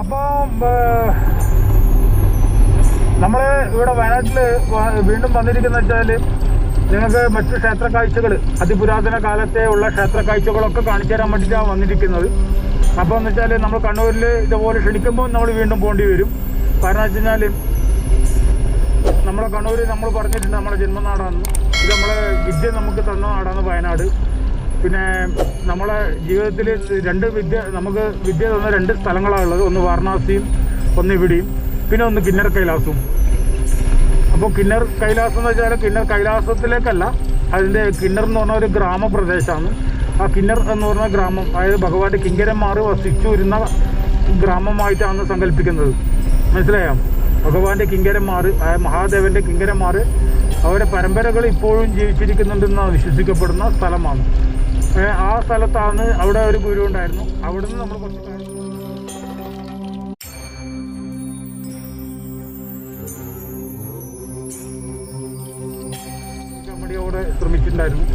അപ്പം നമ്മൾ ഇവിടെ വയനാട്ടിൽ വീണ്ടും വന്നിരിക്കുന്ന വെച്ചാൽ നിങ്ങൾക്ക് മറ്റു ക്ഷേത്ര കാഴ്ചകൾ അതിപുരാതന കാലത്തെ ഉള്ള ക്ഷേത്ര കാഴ്ചകളൊക്കെ കാണിച്ചു തരാൻ വേണ്ടിയിട്ടാണ് വന്നിരിക്കുന്നത്. അപ്പോൾ എന്ന് വെച്ചാൽ നമ്മൾ കണ്ണൂരിൽ ഇതുപോലെ ക്ഷണിക്കുമ്പോൾ നമ്മൾ വീണ്ടും പോകേണ്ടി വരും. കാരണം വെച്ച് കഴിഞ്ഞാൽ നമ്മളെ കണ്ണൂർ നമ്മൾ പറഞ്ഞിട്ടുണ്ട് നമ്മുടെ ജന്മനാടാണ് ഇത് നമ്മളെ വിദ്യ നമുക്ക് തന്ന നാടാണ് വയനാട്. പിന്നെ നമ്മളെ ജീവിതത്തിൽ രണ്ട് വിദ്യ നമുക്ക് വിദ്യ തന്ന രണ്ട് സ്ഥലങ്ങളാണ് ഉള്ളത്. ഒന്ന് വാരണാസിയും ഒന്ന് ഇവിടെയും. പിന്നെ ഒന്ന് കിന്നർ കൈലാസവും അപ്പോൾ കിന്നർ കൈലാസം എന്ന് വെച്ചാൽ കിന്നർ കൈലാസത്തിലേക്കല്ല അതിന്റെ കിന്നർ എന്ന് പറഞ്ഞ ഒരു ഗ്രാമപ്രദേശമാണ് ആ കിന്നർ എന്ന് പറഞ്ഞ ഗ്രാമം അതായത് ഭഗവാന്റെ കിങ്കരന്മാർ വസിച്ചു വരുന്ന ഗ്രാമമായിട്ടാണ് സങ്കല്പിക്കുന്നത്. മനസ്സിലായോ? ഭഗവാന്റെ കിങ്കരന്മാർ മഹാദേവന്റെ കിങ്കരന്മാർ അവരുടെ പരമ്പരകൾ ഇപ്പോഴും ജീവിച്ചിരിക്കുന്നുണ്ടെന്ന് വിശ്വസിക്കപ്പെടുന്ന സ്ഥലമാണ്. ആ സ്ഥലത്താണ് അവിടെ ഒരു ഗുരു ഉണ്ടായിരുന്നു. അവിടെ നിന്ന് നമ്മൾ കുറച്ച് കമ്മടിയോടെ ശ്രമിച്ചിട്ടുണ്ടായിരുന്നു.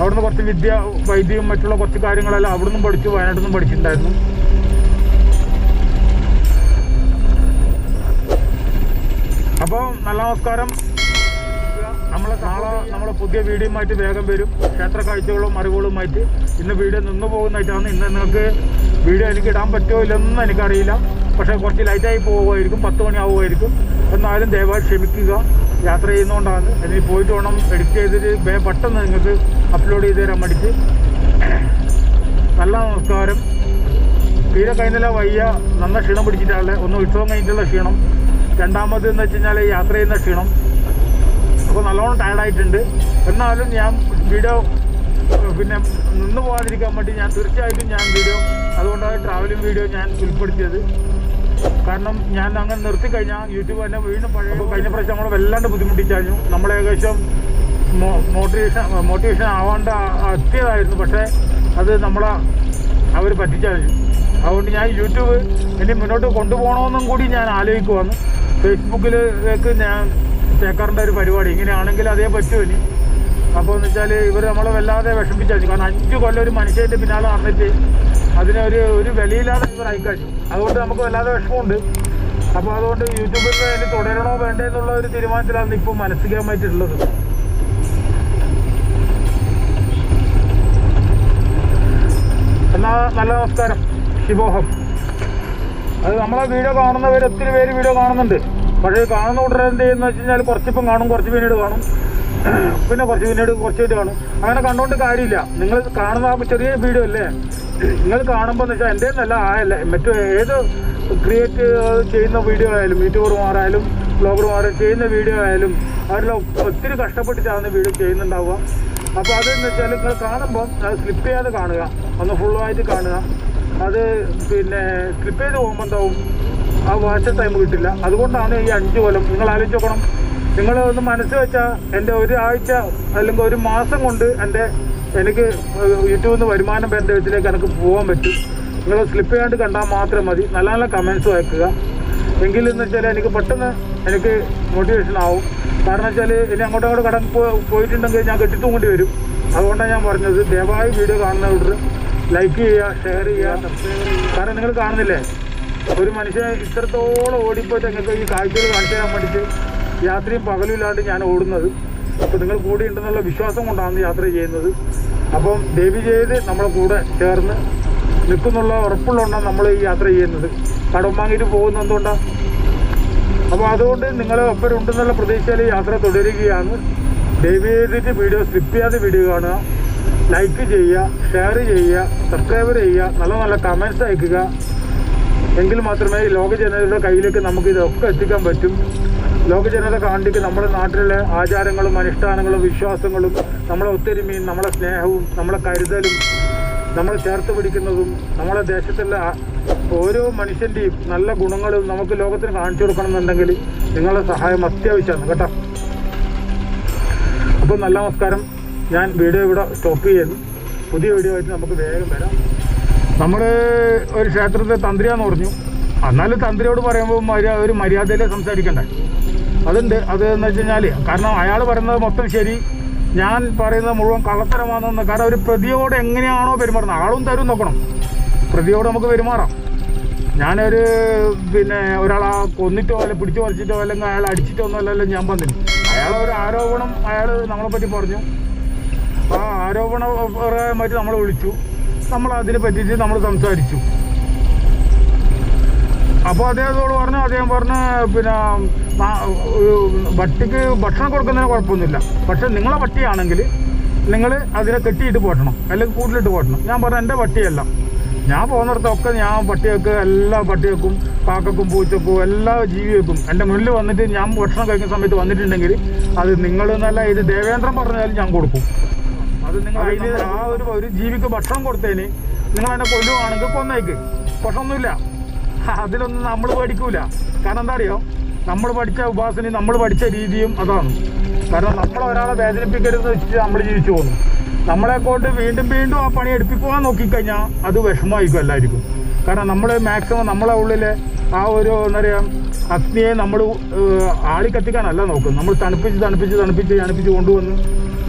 അവിടുന്ന് കുറച്ച് വിദ്യ വൈദ്യം മറ്റുള്ള കുറച്ച് കാര്യങ്ങളെല്ലാം അവിടുന്ന് പഠിച്ചു വയനാട്ടിൽ നിന്നും പഠിച്ചിട്ടുണ്ടായിരുന്നു. അപ്പോൾ നല്ല നമസ്കാരം. നാളെ നമ്മൾ പുതിയ വീഡിയോയുമായിട്ട് വേഗം വരും. ക്ഷേത്ര കാഴ്ചകളും അറിവുകളുമായിട്ട്. ഇന്ന് വീഡിയോ നിന്ന് പോകുന്നതായിട്ടാണ്. ഇന്ന് നിങ്ങൾക്ക് വീഡിയോ എനിക്ക് ഇടാൻ പറ്റുമോ ഇല്ലെന്നും എനിക്കറിയില്ല. പക്ഷേ കുറച്ച് ലൈറ്റായി പോകുമായിരിക്കും പത്ത് മണിയാവുമായിരിക്കും എന്നാലും ദയവായി ക്ഷമിക്കുക. യാത്ര ചെയ്യുന്നതുകൊണ്ടാണ്. ഇനി പോയിട്ട് വേണം എഡിറ്റ് ചെയ്തിട്ട് പെട്ടെന്ന് നിങ്ങൾക്ക് അപ്ലോഡ് ചെയ്ത് തരാൻ വേണ്ടിയിട്ട്. നല്ല നമസ്കാരം. തീരെ കഴിഞ്ഞില്ല വയ്യ. നന്ന ക്ഷീണം പിടിച്ചിട്ടാണ്. ഒന്ന് ഉത്സവം കഴിഞ്ഞിട്ടുള്ള ക്ഷീണം. രണ്ടാമത് എന്ന് വെച്ച് കഴിഞ്ഞാൽ യാത്ര ചെയ്യുന്ന ക്ഷീണം. അപ്പോൾ നല്ലോണം ടയർഡായിട്ടുണ്ട് എന്നാലും ഞാൻ വീഡിയോ പിന്നെ നിന്ന് പോകാതിരിക്കാൻ വേണ്ടി ഞാൻ തീർച്ചയായിട്ടും ഞാൻ വീഡിയോ അതുകൊണ്ടാണ് ട്രാവലിംഗ് വീഡിയോ ഞാൻ ഉൾപ്പെടുത്തിയത്. കാരണം ഞാൻ അങ്ങനെ നിർത്തി കഴിഞ്ഞാൽ യൂട്യൂബ് തന്നെ വീണ്ടും പഴയ കഴിഞ്ഞ പ്രാവശ്യം നമ്മൾ വല്ലാണ്ട് ബുദ്ധിമുട്ടിച്ചു നമ്മൾ ഏകദേശം മോട്ടിവേഷൻ മോട്ടിവേഷൻ ആവാണ്ട് എത്തിയതായിരുന്നു. പക്ഷേ അത് നമ്മളെ അവർ പറ്റിച്ചു അതുകൊണ്ട് ഞാൻ യൂട്യൂബ് ഇനി മുന്നോട്ട് കൊണ്ടുപോകണമെന്നും കൂടി ഞാൻ ആലോചിക്കുവാണ്. ഫേസ്ബുക്കിലേക്ക് ഞാൻ ചേക്കാറിന്റെ ഒരു പരിപാടി. ഇങ്ങനെയാണെങ്കിൽ അതേ പറ്റൂ ഇനി. അപ്പോൾ എന്ന് വെച്ചാൽ ഇവർ നമ്മളെ വല്ലാതെ വിഷമിച്ചു കാരണം അഞ്ച് കൊല്ലം ഒരു മനുഷ്യന്റെ പിന്നാലെ നടന്നിട്ട് അതിനൊരു ഒരു വിലയില്ലാതെ ഇവർ അയക്കാച്ചു. അതുകൊണ്ട് നമുക്ക് വല്ലാതെ വിഷമമുണ്ട്. അപ്പോൾ അതുകൊണ്ട് യൂട്യൂബിൽ അതിന് തുടരണോ വേണ്ടേ എന്നുള്ള ഒരു തീരുമാനത്തിലാണ് ഇപ്പോൾ മനസ്സിലാമായിട്ടുള്ളത് എന്നാ നല്ല നമസ്കാരം. ശിവോഹം. അത് നമ്മളെ വീഡിയോ കാണുന്നവർ ഒത്തിരി പേര് വീഡിയോ കാണുന്നുണ്ട്. പക്ഷേ കാണുന്ന ഉടനെ എന്ത് ചെയ്യുന്ന വെച്ച് കഴിഞ്ഞാൽ കുറച്ചിപ്പം കാണും കുറച്ച് പിന്നീട് കാണും. പിന്നെ കുറച്ച് പിന്നീട് കുറച്ച് പേര് കാണും. അങ്ങനെ കണ്ടുകൊണ്ട് കാര്യമില്ല. നിങ്ങൾ കാണുന്ന ചെറിയ വീഡിയോ അല്ലേ? നിങ്ങൾ കാണുമ്പോൾ എന്ന് വെച്ചാൽ എന്റെ നല്ല ആയല്ല. മറ്റു ഏത് ക്രിയേറ്റ് ചെയ്യുന്ന വീഡിയോ ആയാലും യൂട്യൂബർമാരായാലും ബ്ലോഗർമാരും ചെയ്യുന്ന വീഡിയോ ആയാലും അവരെല്ലാം ഒത്തിരി കഷ്ടപ്പെട്ടിട്ടാണ് വീഡിയോ ചെയ്യുന്നുണ്ടാവുക. അപ്പോൾ അതെന്ന് വെച്ചാൽ നിങ്ങൾ കാണുമ്പോൾ അത് സ്ലിപ്പ് ചെയ്യാതെ കാണുക. ഒന്ന് ഫുള്ളായിട്ട് കാണുക. അത് പിന്നെ സ്ലിപ്പ് ചെയ്ത് പോകുമ്പോൾ എന്താവും? ആ വാച്ച് ടൈം കിട്ടില്ല. അതുകൊണ്ടാണ് ഈ അഞ്ച് കൊല്ലം. നിങ്ങൾ ആലോചിച്ച് നോക്കണം. നിങ്ങൾ ഒന്ന് മനസ്സ് വെച്ചാൽ എന്റെ ഒരാഴ്ച അല്ലെങ്കിൽ ഒരു മാസം കൊണ്ട് എന്റെ എനിക്ക് യൂട്യൂബിൽ നിന്ന് വരുമാനം എന്റെ വിധത്തിലേക്ക് എനിക്ക് പോകാൻ പറ്റും. നിങ്ങൾ സ്ലിപ്പ് ചെയ്യാണ്ട് കണ്ടാൽ മാത്രം മതി. നല്ല നല്ല കമൻസ് അയക്കുക എങ്കിലെന്ന് വെച്ചാൽ എനിക്ക് പെട്ടെന്ന് എനിക്ക് മോട്ടിവേഷൻ ആവും. കാരണം വെച്ചാൽ ഇനി അങ്ങോട്ടും അങ്ങോട്ട് കടം പോയിട്ടുണ്ടെങ്കിൽ ഞാൻ കെട്ടിത്തൂങ്ങേണ്ടി വരും. അതുകൊണ്ടാണ് ഞാൻ പറഞ്ഞത് ദയവായി വീഡിയോ കാണുന്നവർ ലൈക്ക് ചെയ്യുക ഷെയർ ചെയ്യുക സബ്സ്ക്രൈബ് ചെയ്യുക. കാരണം നിങ്ങൾ കാണുന്നില്ലേ? ഒരു മനുഷ്യൻ ഇത്രത്തോളം ഓടിപ്പോയിട്ട് നിങ്ങൾക്ക് ഈ കാഴ്ചകൾ കാണിച്ചു തരാൻ വേണ്ടിയിട്ട് യാത്രയും ഇല്ലാണ്ട് ഞാൻ ഓടുന്നത്. അപ്പോൾ നിങ്ങൾ കൂടെ ഉണ്ടെന്നുള്ള വിശ്വാസം കൊണ്ടാണ് യാത്ര ചെയ്യുന്നത്. അപ്പം ദേവി ചെയ്ത് നമ്മളെ കൂടെ ചേർന്ന് നിൽക്കുന്നുള്ള ഉറപ്പുള്ളതുകൊണ്ടാണ് നമ്മൾ ഈ യാത്ര ചെയ്യുന്നത്. കടം വാങ്ങിയിട്ട് പോകുന്ന എന്തുകൊണ്ടാണ് അപ്പോൾ അതുകൊണ്ട് നിങ്ങളെ ഒപ്പം ഉണ്ടെന്നുള്ള പ്രതീക്ഷയിൽ യാത്ര തുടരുകയാണ്. ദേവി ചെയ്തിട്ട് വീഡിയോ സ്ലിപ്പ് ചെയ്യാതെ വീഡിയോ കാണുക. ലൈക്ക് ചെയ്യുക ഷെയർ ചെയ്യുക സബ്സ്ക്രൈബ് ചെയ്യുക നല്ല നല്ല കമൻസ് അയക്കുക. എങ്കിൽ മാത്രമേ ലോക ജനതയുടെ കയ്യിലേക്ക് നമുക്ക് ഇതൊക്കെ എത്തിക്കാൻ പറ്റും. ലോക ജനത കാണിക്ക് നമ്മുടെ നാട്ടിലെ ആചാരങ്ങളും അനുഷ്ഠാനങ്ങളും വിശ്വാസങ്ങളും നമ്മളെ ഒത്തൊരുമയും നമ്മളെ സ്നേഹവും നമ്മളെ കരുതലും നമ്മളെ ചേർത്ത് പിടിക്കുന്നതും നമ്മളെ ദേശത്തുള്ള ഓരോ മനുഷ്യന്റെയും നല്ല ഗുണങ്ങളും നമുക്ക് ലോകത്തിന് കാണിച്ചു കൊടുക്കണമെന്നുണ്ടെങ്കിൽ നിങ്ങളുടെ സഹായം അത്യാവശ്യമാണ് കേട്ടോ. അപ്പോൾ നല്ല നമസ്കാരം. ഞാൻ വീഡിയോ ഇവിടെ സ്റ്റോപ്പ് ചെയ്യുന്നു. പുതിയ വീഡിയോ ആയിട്ട് നമുക്ക് വേഗം വരാം. നമ്മൾ ഒരു ക്ഷേത്രത്തെ തന്ത്രിയാന്ന് പറഞ്ഞു. എന്നാലും തന്ത്രിയോട് പറയുമ്പോൾ ഒരു മര്യാദയിൽ സംസാരിക്കണ്ടേ? അതുണ്ട്. അത് എന്ന് വെച്ച് കഴിഞ്ഞാൽ കാരണം അയാൾ പറയുന്നത് മൊത്തം ശരി. ഞാൻ പറയുന്നത് മുഴുവൻ കള്ളത്തരമാണെന്ന്. കാരണം ഒരു പ്രതിയോട് എങ്ങനെയാണോ പെരുമാറുന്നത്? ആളും തരും നോക്കണം. പ്രതിയോട് നമുക്ക് പെരുമാറാം. ഞാനൊരു പിന്നെ ഒരാളെ കൊന്നിട്ടോ അല്ലെങ്കിൽ പിടിച്ചു പറിച്ചിട്ടോ അല്ലെങ്കിൽ അയാൾ അടിച്ചിട്ടോ ഒന്നുമല്ലല്ലോ ഞാൻ വന്നിന്. അയാൾ ഒരു ആരോപണം അയാൾ നമ്മളെ പറ്റി പറഞ്ഞു. ആ ആരോപണം ആരോപണപരമായിട്ട് നമ്മൾ വിളിച്ചു. നമ്മൾ അതിനെ പറ്റിയിട്ട് നമ്മൾ സംസാരിച്ചു. അപ്പോൾ അദ്ദേഹത്തോട് പറഞ്ഞു അദ്ദേഹം പറഞ്ഞ് പിന്നെ പട്ടിക്ക് ഭക്ഷണം കൊടുക്കുന്നതിന് കുഴപ്പമൊന്നുമില്ല. പക്ഷെ നിങ്ങളെ പട്ടിയാണെങ്കിൽ നിങ്ങൾ അതിനെ കെട്ടിയിട്ട് പോട്ടണം അല്ലെങ്കിൽ കൂട്ടിലിട്ട് പോട്ടണം ഞാൻ പറഞ്ഞു എന്റെ പട്ടിയല്ല ഞാൻ പോകുന്നിടത്തൊക്കെ ഞാൻ പട്ടിയൊക്കെ എല്ലാ പട്ടിയൊക്കും കാക്കക്കും പൂച്ചക്കും എല്ലാ ജീവികൾക്കും എന്റെ മുന്നിൽ വന്നിട്ട് ഞാൻ ഭക്ഷണം കഴിക്കുന്ന സമയത്ത് വന്നിട്ടുണ്ടെങ്കിൽ അത് നിങ്ങൾ എന്നല്ല ഇത് ദേവേന്ദ്രൻ പറഞ്ഞാലും ഞാൻ കൊടുക്കും. അതിന് ആ ഒരു ഒരു ജീവിക്ക് ഭക്ഷണം കൊടുത്തതിന് നിങ്ങൾ എന്നെ കൊല്ലുവാണെങ്കിൽ കൊന്നേക്ക്. പ്രശ്നമൊന്നുമില്ല അതിലൊന്നും നമ്മൾ പഠിക്കൂല. കാരണം എന്താ അറിയോ? നമ്മൾ പഠിച്ച ഉപാസനയും നമ്മൾ പഠിച്ച രീതിയും അതാണ്. കാരണം നമ്മൾ ഒരാളെ വേദനിപ്പിക്കരുതെന്ന് വെച്ചിട്ട് നമ്മൾ ജീവിച്ചു പോകുന്നു. നമ്മളെ കൊണ്ട് വീണ്ടും വീണ്ടും ആ പണി എടുപ്പിക്കുവാൻ നോക്കിക്കഴിഞ്ഞാൽ അത് വിഷമമായിരിക്കും എല്ലാവർക്കും. കാരണം നമ്മൾ മാക്സിമം നമ്മളെ ഉള്ളിലെ ആ ഒരു എന്താ പറയുക അഗ്നിയെ നമ്മൾ ആളിക്കത്തിക്കാനല്ല നോക്കും നോക്കുന്നത്. നമ്മൾ തണുപ്പിച്ച് തണുപ്പിച്ച് തണുപ്പിച്ച് തണുപ്പിച്ച് കൊണ്ടുവന്ന്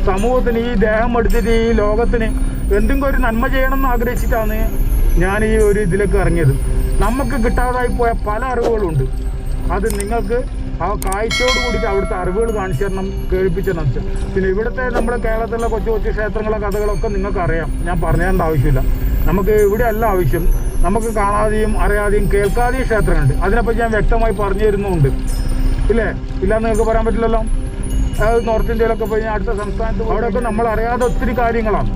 സമൂഹത്തിന് ഈ ദേഹം എടുത്തിട്ട് ഈ ലോകത്തിന് എന്തെങ്കിലും ഒരു നന്മ ചെയ്യണം എന്ന് ആഗ്രഹിച്ചിട്ടാണ് ഞാൻ ഈ ഒരു ഇതിലേക്ക് ഇറങ്ങിയത്. നമുക്ക് കിട്ടാതായി പോയ പല അറിവുകളുണ്ട്. അത് നിങ്ങൾക്ക് ആ കാഴ്ചയോട് കൂടിയിട്ട് അവിടുത്തെ അറിവുകൾ കാണിച്ചു തരണം കേൾപ്പിച്ചു തരണം. പിന്നെ ഇവിടുത്തെ നമ്മുടെ കേരളത്തിലെ കൊച്ചു കൊച്ചു ക്ഷേത്രങ്ങളെ കഥകളൊക്കെ നിങ്ങൾക്ക് അറിയാം ഞാൻ പറഞ്ഞേണ്ട ആവശ്യമില്ല. നമുക്ക് ഇവിടെ അല്ല ആവശ്യം. നമുക്ക് കാണാതെയും അറിയാതെയും കേൾക്കാതെയും ക്ഷേത്രങ്ങളുണ്ട്. അതിനെപ്പറ്റി ഞാൻ വ്യക്തമായി പറഞ്ഞു തരുന്നുമുണ്ട് ഇല്ലേ? ഇല്ലാന്ന് നിങ്ങൾക്ക് പറയാൻ പറ്റില്ലല്ലോ? അതായത് നോർത്ത് ഇന്ത്യയിലൊക്കെ പോയി അടുത്ത സംസ്ഥാനത്ത് അവിടെയൊക്കെ നമ്മൾ അറിയാതെ ഒത്തിരി കാര്യങ്ങളാണ്.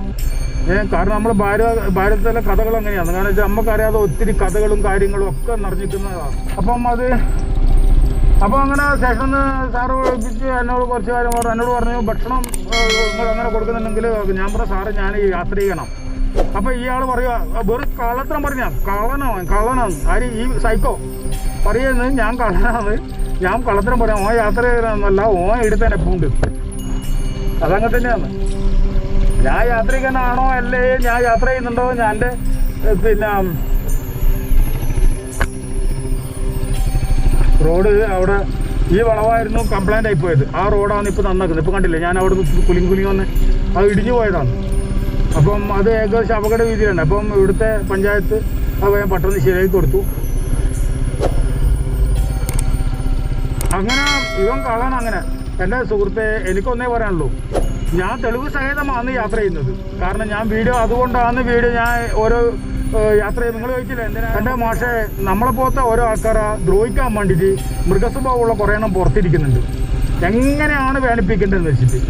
കാരണം നമ്മൾ ഭാരത ഭാരതത്തിലെ കഥകൾ എങ്ങനെയാണ് കാരണം വെച്ചാൽ നമുക്കറിയാതെ ഒത്തിരി കഥകളും കാര്യങ്ങളും ഒക്കെ നിറഞ്ഞിരിക്കുന്നതാണ്. അപ്പം അത് അപ്പോൾ അങ്ങനെ സ്റ്റേഷനിൽ സാറ് വിളിപ്പിച്ച് എന്നോട് കുറച്ച് കാര്യം പറഞ്ഞു. എന്നോട് പറഞ്ഞു ഭക്ഷണം നിങ്ങൾ അങ്ങനെ കൊടുക്കുന്നുണ്ടെങ്കിൽ ഞാൻ പറഞ്ഞു സാറ് ഞാൻ യാത്ര ചെയ്യണം അപ്പോൾ ഇയാൾ പറയുക വെറും കള്ളത്തരം പറഞ്ഞ കള്ളനാണ് കള്ളനാണ് ആര് ഈ സൈക്കോ പറയുന്നത് ഞാൻ കള്ളനാണ്. ഞാൻ കള്ളത്തരം പറയാം. ഓൻ യാത്ര ചെയ്യണമെന്നല്ല ഓൻ എടുത്തന്നെ പൂണ്ട് അതങ്ങനെ തന്നെയാണ്. ഞാൻ യാത്ര ചെയ്യാനാണോ അല്ലേ? ഞാൻ യാത്ര ചെയ്യുന്നുണ്ടോ? ഞാൻ പിന്നെ റോഡ് അവിടെ ഈ വളവായിരുന്നു കംപ്ലൈന്റ് ആയി പോയത്. ആ റോഡാണ് ഇപ്പോൾ നന്നാക്കുന്നത്. ഇപ്പോൾ കണ്ടില്ലേ? ഞാൻ അവിടെ നിന്ന് വന്ന് അത് ഇടിഞ്ഞു പോയതാണ്. അപ്പം അത് ഏകദേശം അപകട രീതിയിലുണ്ട് അപ്പം ഇവിടുത്തെ പഞ്ചായത്ത് അത് പട്ടണം ശരിയാക്കി കൊടുത്തു. അങ്ങനെ ഇവൻ കള്ളാണ് അങ്ങനെ. എന്റെ സുഹൃത്തെ എനിക്കൊന്നേ പറയാനുള്ളൂ. ഞാൻ തെളിവ് സഹിതമാണ് യാത്ര ചെയ്യുന്നത്. കാരണം ഞാൻ വീഡിയോ അതുകൊണ്ടാണ് വീഡിയോ ഞാൻ ഓരോ യാത്ര നിങ്ങൾ ചോദിച്ചില്ല എന്തിനാ? എന്റെ മാഷെ നമ്മളെ പോലത്തെ ഓരോ ആൾക്കാരെ ദ്രോഹിക്കാൻ വേണ്ടിയിട്ട് മൃഗസ്വഭാവമുള്ള കുറേ എണ്ണം പുറത്തിരിക്കുന്നുണ്ട്. എങ്ങനെയാണ് വേനിപ്പിക്കേണ്ടതെന്ന് വെച്ചിട്ട്?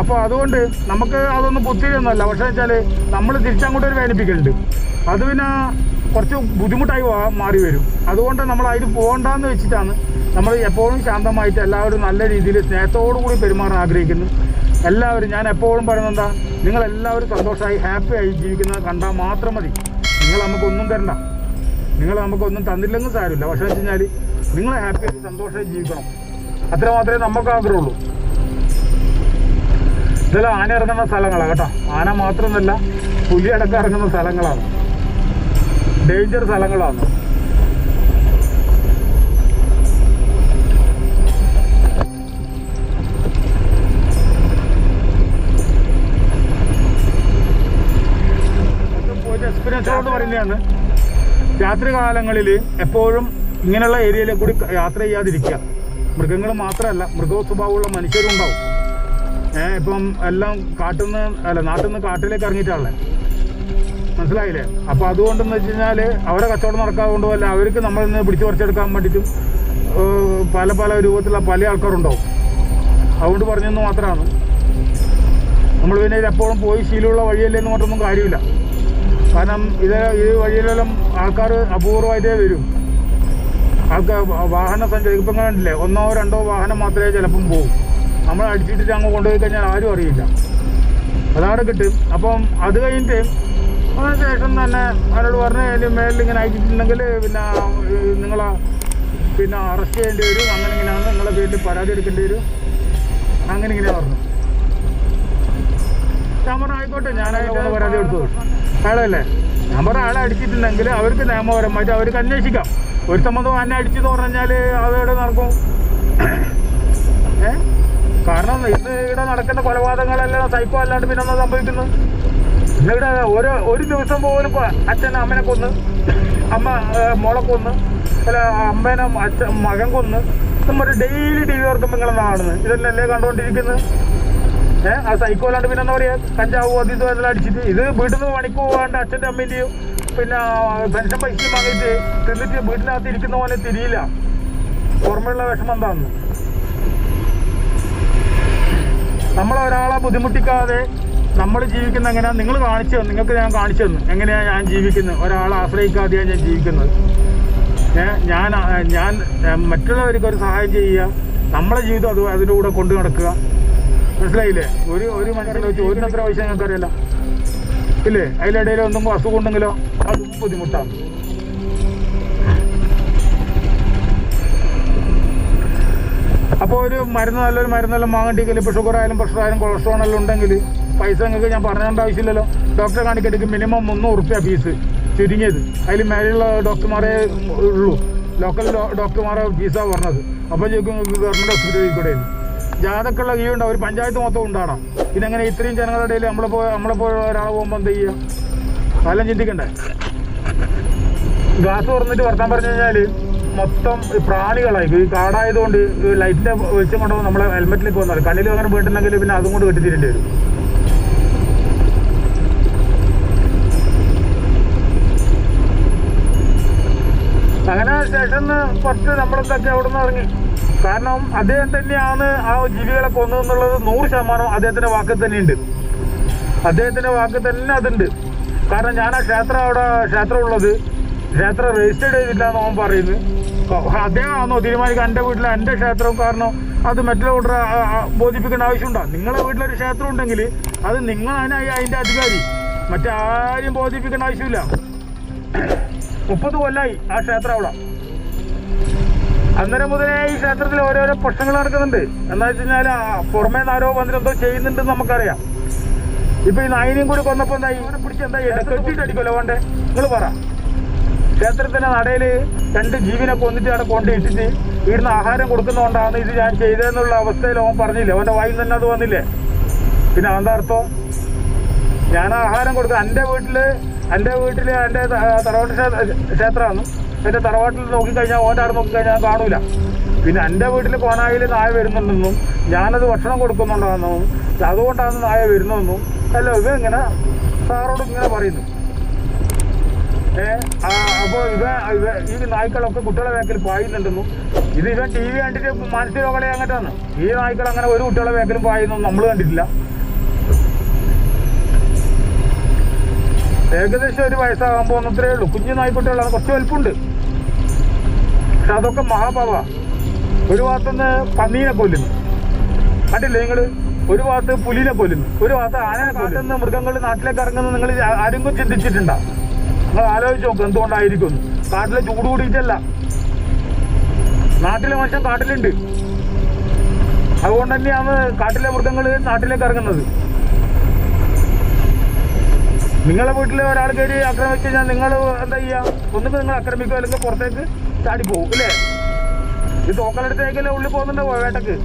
അപ്പോൾ അതുകൊണ്ട് നമുക്ക് അതൊന്നും ബുദ്ധിയൊന്നുമല്ല പക്ഷേ വെച്ചാൽ നമ്മൾ തിരിച്ചങ്ങോട്ട് ഒരു വേണിപ്പിക്കലുണ്ട് അത് പിന്നെ കുറച്ച് ബുദ്ധിമുട്ടായി മാറി വരും. അതുകൊണ്ട് നമ്മൾ അതിൽ പോകണ്ടെന്ന് വെച്ചിട്ടാണ് നമ്മൾ എപ്പോഴും ശാന്തമായിട്ട് എല്ലാവരും നല്ല രീതിയിൽ സ്നേഹത്തോടു കൂടി പെരുമാറാൻ ആഗ്രഹിക്കുന്നു. എല്ലാവരും ഞാൻ എപ്പോഴും പറയുന്നത് എല്ലാവരും സന്തോഷമായി ഹാപ്പിയായി ജീവിക്കുന്നത് കണ്ടാൽ മാത്രം മതി. നിങ്ങൾ നമുക്കൊന്നും തരണ്ട. നിങ്ങൾ നമുക്കൊന്നും തന്നില്ലെങ്കിൽ സാരമില്ല. പക്ഷേ വെച്ച് കഴിഞ്ഞാൽ നിങ്ങൾ ഹാപ്പിയായി സന്തോഷമായി ജീവിക്കണം. അത്ര മാത്രമേ നമുക്ക് ആഗ്രഹമുള്ളൂ. ഇതെല്ലാം ആന ഇറങ്ങുന്ന സ്ഥലങ്ങളാണ് കേട്ടോ. ആന മാത്രമല്ല പുലി അടക്കം ഇറങ്ങുന്ന സ്ഥലങ്ങളാണ്. ഡേഞ്ചർ സ്ഥലങ്ങളാണ്. രാത്രി കാലങ്ങളിൽ എപ്പോഴും ഇങ്ങനെയുള്ള ഏരിയയിൽ കൂടി യാത്ര ചെയ്യാതിരിക്കുക. മൃഗങ്ങൾ മാത്രമല്ല മൃഗ സ്വഭാവമുള്ള മനുഷ്യരും ഉണ്ടാവും ഇപ്പം എല്ലാം കാട്ടുന്ന അല്ല നാട്ടിൽ നിന്ന് കാട്ടിലേക്ക് ഇറങ്ങിയിട്ടാണല്ലേ? മനസ്സിലായില്ലേ? അപ്പൊ അതുകൊണ്ടെന്ന് വെച്ച് കഴിഞ്ഞാൽ അവരെ കച്ചവടം നടക്കാതെ കൊണ്ടുപോകല്ല അവർക്ക് നമ്മൾ നിന്ന് പിടിച്ചു പറിച്ചെടുക്കാൻ വേണ്ടിയിട്ടും പല പല രൂപത്തിലുള്ള പല ആൾക്കാരുണ്ടാവും. അതുകൊണ്ട് പറഞ്ഞെന്ന് മാത്രമാണ്. നമ്മൾ പിന്നെ ഇതെപ്പോഴും പോയി ശീലമുള്ള വഴിയല്ലേ എന്ന് കാര്യമില്ല. കാരണം ഇത് ഈ വഴിയിലെല്ലാം ആൾക്കാർ അപൂർവമായിട്ടേ വരും. ആൾക്കാർ വാഹന സഞ്ചരി ഇപ്പം കണ്ടില്ലേ? ഒന്നോ രണ്ടോ വാഹനം മാത്രമേ ചിലപ്പം പോകും. നമ്മൾ അടിച്ചിട്ട് അങ്ങ് കൊണ്ടുപോയി കഴിഞ്ഞാൽ ആരും അറിയില്ല. അതവിടെ കിട്ടും അപ്പം അത് കഴിഞ്ഞിട്ട് അതിന് ശേഷം തന്നെ അവരോട് പറഞ്ഞു അതിന്റെ മേലിൽ ഇങ്ങനെ അയച്ചിട്ടുണ്ടെങ്കിൽ പിന്നെ നിങ്ങളെ പിന്നെ അറസ്റ്റ് ചെയ്യേണ്ടി വരും. അങ്ങനെ ഇങ്ങനെയാണ് നിങ്ങളെ പേരിൽ പരാതി എടുക്കേണ്ടി വരും. അങ്ങനെ ഇങ്ങനെ പറഞ്ഞു. ഞാൻ പറഞ്ഞു ആയിക്കോട്ടെ ഞാനായിട്ട് പരാതി എടുത്തു അയാളല്ലേ ഞാൻ പറഞ്ഞ ആളെ അടിച്ചിട്ടുണ്ടെങ്കിൽ അവർക്ക് നിയമപരമായിട്ട് അവർക്ക് അന്വേഷിക്കാം. ഒരു സംബന്ധം എന്നെ അടിച്ചെന്ന് പറഞ്ഞാൽ അതെവിടെ നടക്കും? ഏ? കാരണം ഇന്ന് ഇവിടെ നടക്കുന്ന കൊലപാതകങ്ങളെല്ലാം സൈക്കോ അല്ലാണ്ട് പിന്നെ എന്താ സംഭവിക്കുന്നു ഇവിടെ ഒരു ഒരു ദിവസം പോലും അച്ഛൻ അമ്മനെ കൊന്ന് അമ്മ മുള കൊന്ന് അല്ല അമ്മേനെ അച്ഛൻ മകൻ കൊന്ന് നമ്മുടെ ഡെയിലി ടി വി ഓർക്കുമ്പോൾ നിങ്ങളെന്താ കാണുന്നത് അല്ലേ കണ്ടുകൊണ്ടിരിക്കുന്നത് ഏഹ് ആ സൈക്കോ അല്ലാണ്ട് പിന്നെ എന്താ പറയുക കഞ്ചാവ് അതിഥോ എല്ലാം അടിച്ചിട്ട് ഇത് വീട്ടിൽ നിന്ന് പണിക്ക് പോകാണ്ട് അച്ഛന്റെ അമ്മേന്റെയും പിന്നെ പെൻഷൻ പൈസയും വാങ്ങിയിട്ട് തിന്നിട്ട് വീട്ടിനകത്ത് ഇരിക്കുന്ന പോലെ തിരിയില്ല. ഓർമ്മയുള്ള വിഷമം എന്താണെന്ന് നമ്മൾ ഒരാളെ ബുദ്ധിമുട്ടിക്കാതെ നമ്മൾ ജീവിക്കുന്ന എങ്ങനെയാണ് നിങ്ങൾ കാണിച്ചു തന്നു. നിങ്ങൾക്ക് ഞാൻ കാണിച്ചു തന്നു. എങ്ങനെയാണ് ഞാൻ ജീവിക്കുന്നത്? ഒരാളെ ആശ്രയിക്കാതെയാണ് ഞാൻ ജീവിക്കുന്നത്. ഞാൻ ഞാൻ മറ്റുള്ളവർക്ക് ഒരു സഹായം ചെയ്യുക. നമ്മളെ ജീവിതം അത് അതിന്റെ കൂടെ കൊണ്ടു നടക്കുക. മനസ്സിലായില്ലേ? ഒരു ഒരു മനുഷ്യനെ വെച്ച് ഒരു എത്ര പൈസ ഞങ്ങൾക്കറിയില്ല. ഇല്ലേ? അതിലിടയിൽ എന്തെങ്കിലും അസുഖം ഉണ്ടെങ്കിലോ അതും ബുദ്ധിമുട്ടാണ്. അപ്പോൾ ഒരു മരുന്ന് നല്ലൊരു മരുന്നെല്ലാം വാങ്ങണ്ടിയെങ്കിൽ ഇപ്പോൾ ഷുഗർ ആയാലും പ്രഷർ ആയാലും കൊളസ്ട്രോൾ എല്ലാം ഉണ്ടെങ്കിൽ പൈസ നിങ്ങൾക്ക് ഞാൻ പറഞ്ഞേണ്ട ആവശ്യമില്ലല്ലോ. ഡോക്ടറെ കാണിക്കട്ടെങ്കിൽ മിനിമം മുന്നൂറ് റുപ്യ ഫീസ് ചുരുങ്ങിയത്. അതിൽ മേലെയുള്ള ഡോക്ടർമാരെ ഉള്ളൂ. ലോക്കൽ ഡോക്ടർമാരെ ഫീസാണ് പറഞ്ഞത്. അപ്പോൾ ചോദിക്കും ഗവൺമെന്റ് ഹോസ്പിറ്റലിൽ കൂടെ ജാതക്കുള്ള ഈ ഉണ്ടാവും ഒരു പഞ്ചായത്ത് മൊത്തം ഉണ്ടാടാം. പിന്നെങ്ങനെ ഇത്രയും ജനങ്ങളുടെ ഇടയിൽ നമ്മളെ പോ നമ്മളെ പോലെ ഒരാൾ പോകുമ്പോൾ എന്ത് ചെയ്യുക അതെല്ലാം ചിന്തിക്കണ്ടേ? ഗ്ലാസ് തുറന്നിട്ട് വർത്താൻ പറഞ്ഞു കഴിഞ്ഞാൽ മൊത്തം പ്രാണികളായി. ഈ കാടായതുകൊണ്ട് ലൈറ്റിന്റെ വെളിച്ചം കൊണ്ടുപോകും നമ്മളെ ഹെൽമെറ്റിലേക്ക് വന്നാൽ കണ്ണിൽ അങ്ങനെ വീട്ടിട്ടുണ്ടെങ്കിൽ പിന്നെ അതും കൊണ്ട് കെട്ടിത്തിരേണ്ടി വരും. അങ്ങനെ സ്റ്റേഷനിൽ കുറച്ച് നമ്മളെന്തൊക്കെ അവിടെ നിന്ന് ഇറങ്ങി. കാരണം അദ്ദേഹം തന്നെയാണ് ആ ജീവികളെ കൊന്നതെന്നുള്ളത് നൂറ് ശതമാനം അദ്ദേഹത്തിന്റെ വാക്കിൽ തന്നെയുണ്ട്. അദ്ദേഹത്തിന്റെ വാക്ക് തന്നെ അതുണ്ട്. കാരണം ഞാൻ ആ ക്ഷേത്രം അവിടെ ക്ഷേത്രം ഉള്ളത് ക്ഷേത്രം രജിസ്റ്റർ ചെയ്തിട്ടില്ല എന്ന് അവൻ പറയുന്നു അദ്ദേഹമാണോ തീരുമാനിക്കുക? എന്റെ വീട്ടിൽ എന്റെ ക്ഷേത്രം കാരണം അത് മറ്റുള്ളവരുടെ ബോധിപ്പിക്കേണ്ട ആവശ്യമുണ്ടോ? നിങ്ങളെ വീട്ടിലൊരു ക്ഷേത്രം ഉണ്ടെങ്കിൽ അത് നിങ്ങളാണ് അതിന്റെ അധികാരി. മറ്റാരും ബോധിപ്പിക്കേണ്ട ആവശ്യമില്ല. മുപ്പത് കൊല്ലായി ആ ക്ഷേത്രം അവിടെ. അന്നേരം മുതലേ ഈ ക്ഷേത്രത്തിൽ ഓരോരോ പ്രശ്നങ്ങൾ നടക്കുന്നുണ്ട്. എന്താ വെച്ച് കഴിഞ്ഞാൽ പുറമേ നാരോ വന്നിട്ടെന്തോ ചെയ്യുന്നുണ്ടെന്ന് നമുക്കറിയാം. ഇപ്പൊ ഈ നായിനെയും കൂടി കൊന്നപ്പോ എന്തായി? പിടിച്ച് എന്താ കെട്ടിട്ടടിക്കല്ലോ വേണ്ടേ നിങ്ങൾ പറ. ക്ഷേത്രത്തിന്റെ നടയിൽ രണ്ട് ജീവനെ കൊന്നിട്ട് അവിടെ കൊണ്ടിട്ടിട്ട് ഇവിടുന്ന് ആഹാരം കൊടുക്കുന്നതുകൊണ്ടാണ് ഇത് ഞാൻ ചെയ്തതെന്നുള്ള അവസ്ഥയിൽ അവൻ പറഞ്ഞില്ല? അവന്റെ വായിൽ തന്നെ അത് വന്നില്ലേ? പിന്നെ അതാർത്ഥം ഞാൻ ആഹാരം കൊടുക്കുക എന്റെ വീട്ടിൽ എന്റെ വീട്ടിൽ എന്റെ തറവാട്ട് ക്ഷേ- ക്ഷേത്രമാണ്. എന്റെ തറവാട്ടിൽ നോക്കിക്കഴിഞ്ഞാൽ ഓന്റെ അവിടെ നോക്കിക്കഴിഞ്ഞാൽ കാണൂല. പിന്നെ എന്റെ വീട്ടിൽ കോനായിൽ നായ വരുന്നുണ്ടെന്നും ഞാനത് ഭക്ഷണം കൊടുക്കുന്നുണ്ടെന്നും അതുകൊണ്ടാണ് നായ വരുന്നതെന്നും അല്ല ഇവ ഇങ്ങനെ സാറോട് ഇങ്ങനെ പറയുന്നു. ഏ? ആ, ഇത് ഇത് ഈ നായ്ക്കളൊക്കെ കുട്ടികളെ വേക്കൽ പായുന്നുണ്ടെന്നും ഇത് ഇവൻ ടി വി കണ്ടിട്ട് മാനസിക രോഗങ്ങളെ അങ്ങോട്ടാണ്. ഈ നായ്ക്കൾ അങ്ങനെ ഒരു കുട്ടികളെ വേക്കലും പായുന്നു നമ്മൾ കണ്ടിട്ടില്ല. ഏകദേശം ഒരു വയസ്സാകുമ്പോൾ ഒന്നത്രേ ഉള്ളൂ. കുഞ്ഞു നായ്ക്കുട്ടികളാണ്. കുറച്ച് വലുപ്പുണ്ട്. പക്ഷെ അതൊക്കെ മഹാഭാവ ഒരു ഭാഗത്തുനിന്ന് പന്നീനെ കൊല്ലുന്നു. കണ്ടില്ലേ നിങ്ങൾ ഒരു ഭാഗത്ത് പുലിനെ കൊല്ലുന്നു. ഒരു ഭാഗത്ത് ആനയെ കൊല്ലുന്ന. മൃഗങ്ങൾ നാട്ടിലേക്ക് ഇറങ്ങുന്നത് നിങ്ങൾ ആരെങ്കിലും ചിന്തിച്ചിട്ടുണ്ടോ? നിങ്ങൾ ആലോചിച്ച് നോക്ക് എന്തുകൊണ്ടായിരിക്കും. കാട്ടിലെ ചൂട് കൂടിയിട്ടല്ല. നാട്ടിലെ മനുഷ്യൻ കാട്ടിലുണ്ട്. അതുകൊണ്ട് തന്നെയാണ് കാട്ടിലെ മൃഗങ്ങൾ നാട്ടിലേക്ക് ഇറങ്ങുന്നത്. നിങ്ങളെ വീട്ടിലെ ഒരാൾ കയറി ആക്രമിച്ചു കഴിഞ്ഞാൽ നിങ്ങൾ എന്താ ചെയ്യുക ഒന്നുകിൽ നിങ്ങൾ ആക്രമിക്കുക അല്ലെങ്കിൽ പുറത്തേക്ക് പോകും അല്ലേ? ഈ തോക്കലെടുത്തേക്കല്ലേ ഉള്ളിൽ പോകുന്നുണ്ടോ വേട്ടക്ക്.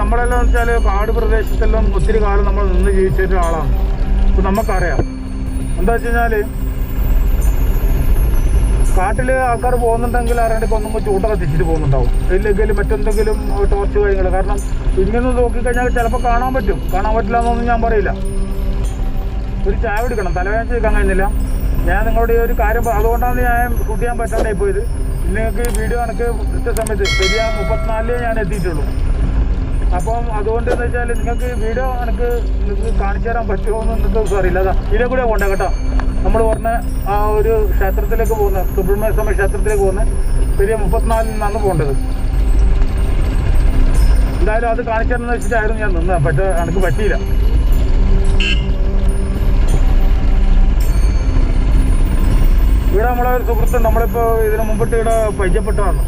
നമ്മളെല്ലാം വെച്ചാൽ കാട് പ്രദേശത്തെല്ലാം ഒത്തിരി കാലം നമ്മൾ നിന്ന് ജീവിച്ച ഒരാളാണ് അപ്പം നമുക്കറിയാം. എന്താ വെച്ച് കഴിഞ്ഞാൽ കാട്ടിൽ ആൾക്കാർ പോകുന്നുണ്ടെങ്കിൽ ആരാണ്ട് നമുക്ക് ചൂട്ട കത്തിച്ചിട്ട് പോകുന്നുണ്ടാവും. ഇല്ലെങ്കിൽ മറ്റെന്തെങ്കിലും ടോർച്ച് കാര്യങ്ങൾ കാരണം ഇങ്ങനെ നോക്കിക്കഴിഞ്ഞാൽ ചിലപ്പോൾ കാണാൻ പറ്റും. കാണാൻ പറ്റില്ല എന്നൊന്നും ഞാൻ പറയില്ല. ഒരു ചായ എടുക്കണം തലവേദന ചെയ്യാൻ കഴിഞ്ഞില്ല. ഞാൻ നിങ്ങളോട് ഒരു കാര്യം അതുകൊണ്ടാണ് ഞാൻ ഷൂട്ട് ചെയ്യാൻ പറ്റാണ്ടായി പോയത് നിങ്ങൾക്ക് ഈ വീഡിയോ എനിക്ക് കൃത്യസമയത്ത് ശരിയാ മുപ്പത്തിനാലിലേ ഞാൻ എത്തിയിട്ടുള്ളൂ. അപ്പം അതുകൊണ്ട് എന്ന് വെച്ചാൽ നിങ്ങൾക്ക് വീഡിയോ എനിക്ക് നിങ്ങൾക്ക് കാണിച്ചു തരാൻ പറ്റുമോ എന്ന് നിങ്ങൾക്ക് അറിയില്ല അതാ ഇതിലെ കൂടെ പോകണ്ടേ കേട്ടോ. നമ്മൾ പറഞ്ഞ ആ ഒരു ക്ഷേത്രത്തിലേക്ക് പോകുന്ന സുബ്രഹ്മണ്യ സ്വാമി ക്ഷേത്രത്തിലേക്ക് പോകുന്ന പെരിയ മുപ്പത്തിനാലിൽ നിന്നാണ് പോകേണ്ടത് എന്തായാലും അത് കാണിച്ചു തരണം എന്ന് വെച്ചിട്ടായിരുന്നു ഞാൻ നിന്നത്. പക്ഷേ എനിക്ക് പറ്റിയില്ല. ഇവിടെ നമ്മളെ ഒരു സുഹൃത്തുണ്ട്. നമ്മളിപ്പോൾ ഇതിന് മുമ്പിട്ട് ഇവിടെ പരിചയപ്പെട്ടതാണ്.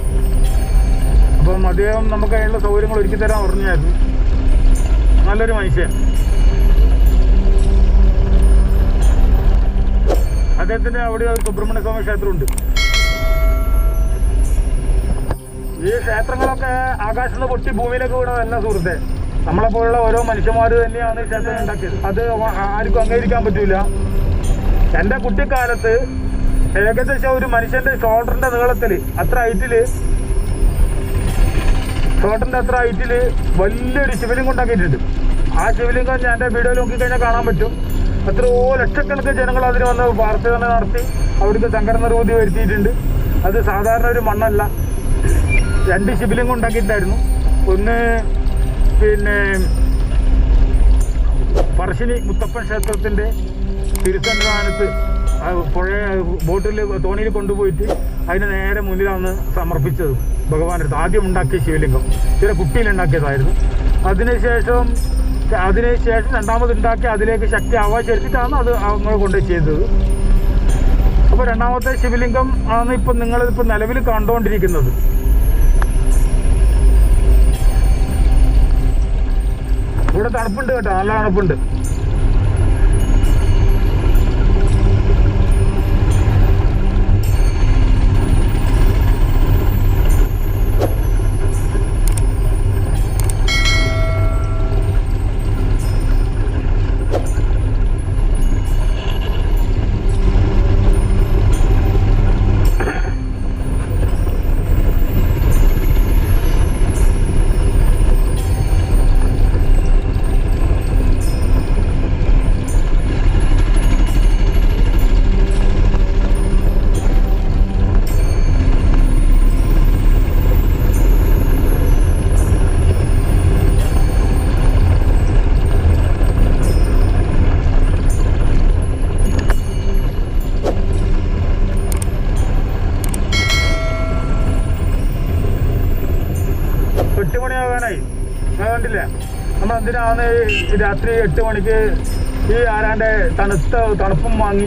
അപ്പം അദ്ദേഹം നമുക്ക് അതിനുള്ള സൗകര്യങ്ങൾ ഒരുക്കി തരാൻ പറഞ്ഞായിരുന്നു. നല്ലൊരു മനുഷ്യൻ. അദ്ദേഹത്തിന്റെ അവിടെ സുബ്രഹ്മണ്യ സ്വാമി ക്ഷേത്രമുണ്ട്. ഈ ക്ഷേത്രങ്ങളൊക്കെ ആകാശത്ത് പൊട്ടി ഭൂമിയിലേക്ക് വീണതല്ല സുഹൃത്തെ. നമ്മളെ പോലുള്ള ഓരോ മനുഷ്യന്മാർ തന്നെയാണ് ക്ഷേത്രം ഉണ്ടാക്കിയത്. അത് ആർക്കും അംഗീകരിക്കാൻ പറ്റൂല. എന്റെ കുട്ടിക്കാലത്ത് ഏകദേശം ഒരു മനുഷ്യന്റെ ഷോൾഡറിന്റെ നീളത്തിൽ അത്ര ഹൈറ്റിൽ ഷോൾഡറിന്റെ അത്ര ഹൈറ്റിൽ വലിയൊരു ശിവലിംഗം ഉണ്ടാക്കിയിട്ടുണ്ട് ആ ശിവലിംഗം ഞാൻ എന്റെ വീഡിയോ നോക്കിക്കഴിഞ്ഞാൽ കാണാൻ പറ്റും. എത്രയോ ലക്ഷക്കണക്കിന് ജനങ്ങൾ അതിന് വന്ന് പ്രാർത്ഥന നടത്തി അവർക്ക് നിർവൃതി വരുത്തിയിട്ടുണ്ട്. അത് സാധാരണ ഒരു മണ്ണല്ല. രണ്ട് ശിവലിംഗം ഉണ്ടാക്കിയിട്ടായിരുന്നു. ഒന്ന് പിന്നെ പറശ്ശിനി മുത്തപ്പൻ ക്ഷേത്രത്തിന്റെ തിരുസന്നിധാനത്ത് പുഴ ബോട്ടിൽ തോണിയിൽ കൊണ്ടുപോയിട്ട് അതിന് നേരെ മുന്നിലാണ് സമർപ്പിച്ചത്. ഭഗവാനടുത്ത് ആദ്യം ഉണ്ടാക്കിയ ശിവലിംഗം. ചില കുട്ടിയിൽ ഉണ്ടാക്കിയതായിരുന്നു. അതിനുശേഷം അതിനുശേഷം രണ്ടാമത് ഉണ്ടാക്കി അതിലേക്ക് ശക്തി ആവാശരിച്ചിട്ടാണ് അത് നമ്മൾ കൊണ്ട് ചെയ്തത്. അപ്പോൾ രണ്ടാമത്തെ ശിവലിംഗം ആണ് ഇപ്പം നിങ്ങളിപ്പോൾ നിലവിൽ കണ്ടുകൊണ്ടിരിക്കുന്നത്. ഇവിടെ തണുപ്പുണ്ട് കേട്ടോ നല്ല തണുപ്പുണ്ട്. എന്തിനാണ് രാത്രി എട്ട് മണിക്ക് ഈ ആരാന്റെ തണുത്ത തണുപ്പും വാങ്ങി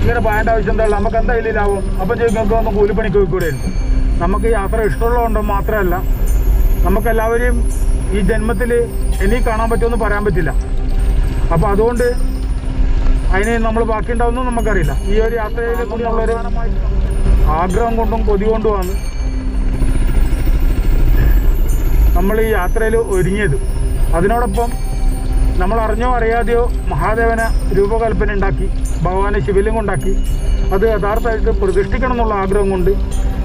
ഇങ്ങനെ പോയേണ്ട ആവശ്യം എന്താ? നമുക്ക് എന്തായാലും ലാഭം അപ്പം ചോദിക്കും ഒന്ന് കൂലിപ്പണിക്ക് പോയിക്കൂടെയായിരുന്നു. നമുക്ക് യാത്ര ഇഷ്ടമുള്ളതുകൊണ്ട് മാത്രമല്ല നമുക്കെല്ലാവരെയും ഈ ജന്മത്തിൽ ഇനി കാണാൻ പറ്റുമെന്ന് പറയാൻ പറ്റില്ല. അപ്പോൾ അതുകൊണ്ട് അതിന് നമ്മൾ ബാക്കി ഉണ്ടാവുമെന്നും നമുക്കറിയില്ല. ഈ ഒരു യാത്രയിൽ കൊണ്ടുള്ളൊരു ആഗ്രഹം കൊണ്ടും കൊതി കൊണ്ടുമാണ് നമ്മൾ ഈ യാത്രയിൽ ഒരുങ്ങിയത്. അതിനോടൊപ്പം നമ്മൾ അറിഞ്ഞോ അറിയാതെയോ മഹാദേവന രൂപകൽപ്പന ഉണ്ടാക്കി ഭഗവാനെ ശിവലിംഗം ഉണ്ടാക്കി അത് യഥാർത്ഥമായിട്ട് പ്രതിഷ്ഠിക്കണം എന്നുള്ള ആഗ്രഹം കൊണ്ട്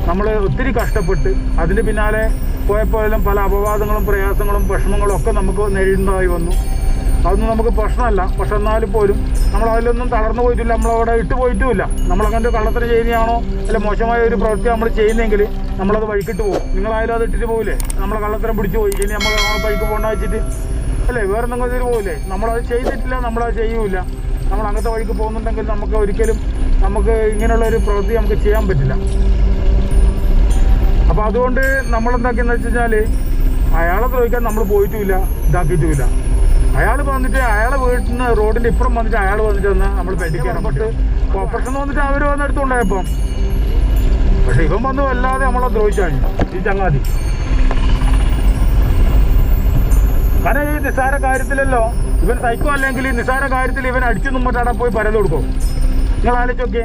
നമ്മൾ ഒത്തിരി കഷ്ടപ്പെട്ട് അതിന് പിന്നാലെ പോയപ്പോഴും പല അപവാദങ്ങളും പ്രയാസങ്ങളും വിഷമങ്ങളും ഒക്കെ നമുക്ക് നേരിടേണ്ടതായി വന്നു. അതൊന്നും നമുക്ക് പ്രശ്നമല്ല. പക്ഷെ എന്നാലും പോലും നമ്മൾ അതിലൊന്നും തളർന്നു പോയിട്ടില്ല. നമ്മളവിടെ ഇട്ടുപോയിട്ടുമില്ല നമ്മളങ്ങനെ കള്ളത്തിന് ചെയ്യുന്നതാണോ? അല്ല മോശമായ ഒരു പ്രവൃത്തി നമ്മൾ ചെയ്യുന്നെങ്കിൽ നമ്മളത് വഴിക്കിട്ട് പോകും. നിങ്ങളായാലും അത് ഇട്ടിട്ട് പോകില്ലേ നമ്മളെ കള്ളത്തരം പിടിച്ചു പോയി. ഇനി നമ്മൾ ആ ബൈക്ക് പോകണ്ട വെച്ചിട്ട്. അല്ലേ? വേറെ എന്തെങ്കിലും ഇതിൽ പോകില്ലേ നമ്മളത് ചെയ്തിട്ടില്ല നമ്മളത് ചെയ്യൂല. നമ്മൾ അങ്ങനത്തെ വഴിക്ക് പോകുന്നുണ്ടെങ്കിൽ നമുക്ക് ഒരിക്കലും നമുക്ക് ഇങ്ങനെയുള്ള ഒരു പ്രവൃത്തി നമുക്ക് ചെയ്യാൻ പറ്റില്ല. അപ്പോൾ അതുകൊണ്ട് നമ്മൾ എന്താക്കിയെന്ന് വെച്ച് കഴിഞ്ഞാൽ അയാളെ ദ്രോഹിക്കാൻ നമ്മൾ പോയിട്ടുമില്ല ഇതാക്കിയിട്ടുമില്ല. അയാൾ വന്നിട്ട് അയാളെ വീട്ടിൽ നിന്ന് റോഡിന്റെ ഇപ്പുറം വന്നിട്ട് അയാൾ വന്നിട്ട് വന്ന് നമ്മൾ പെട്ടിക്കാൻ പറ്റും ഓപ്പറേഷൻ വന്നിട്ട് അവർ വന്ന് എടുത്തുകൊണ്ടായപ്പം പക്ഷെ ഇവൻ വന്ന് വല്ലാതെ നമ്മളെ ദ്രോഹിച്ചാണ് ഈ ചങ്ങാതി. കാരണം ഈ നിസ്സാര കാര്യത്തിലല്ലോ ഇവൻ സൈക്കോ അല്ലെങ്കിൽ നിസ്സാര കാര്യത്തിൽ ഇവൻ അടിച്ചു നിന്നിട്ടാണ് പോയി പരത് കൊടുക്കും നിങ്ങൾ ആലോചിച്ചോക്കെ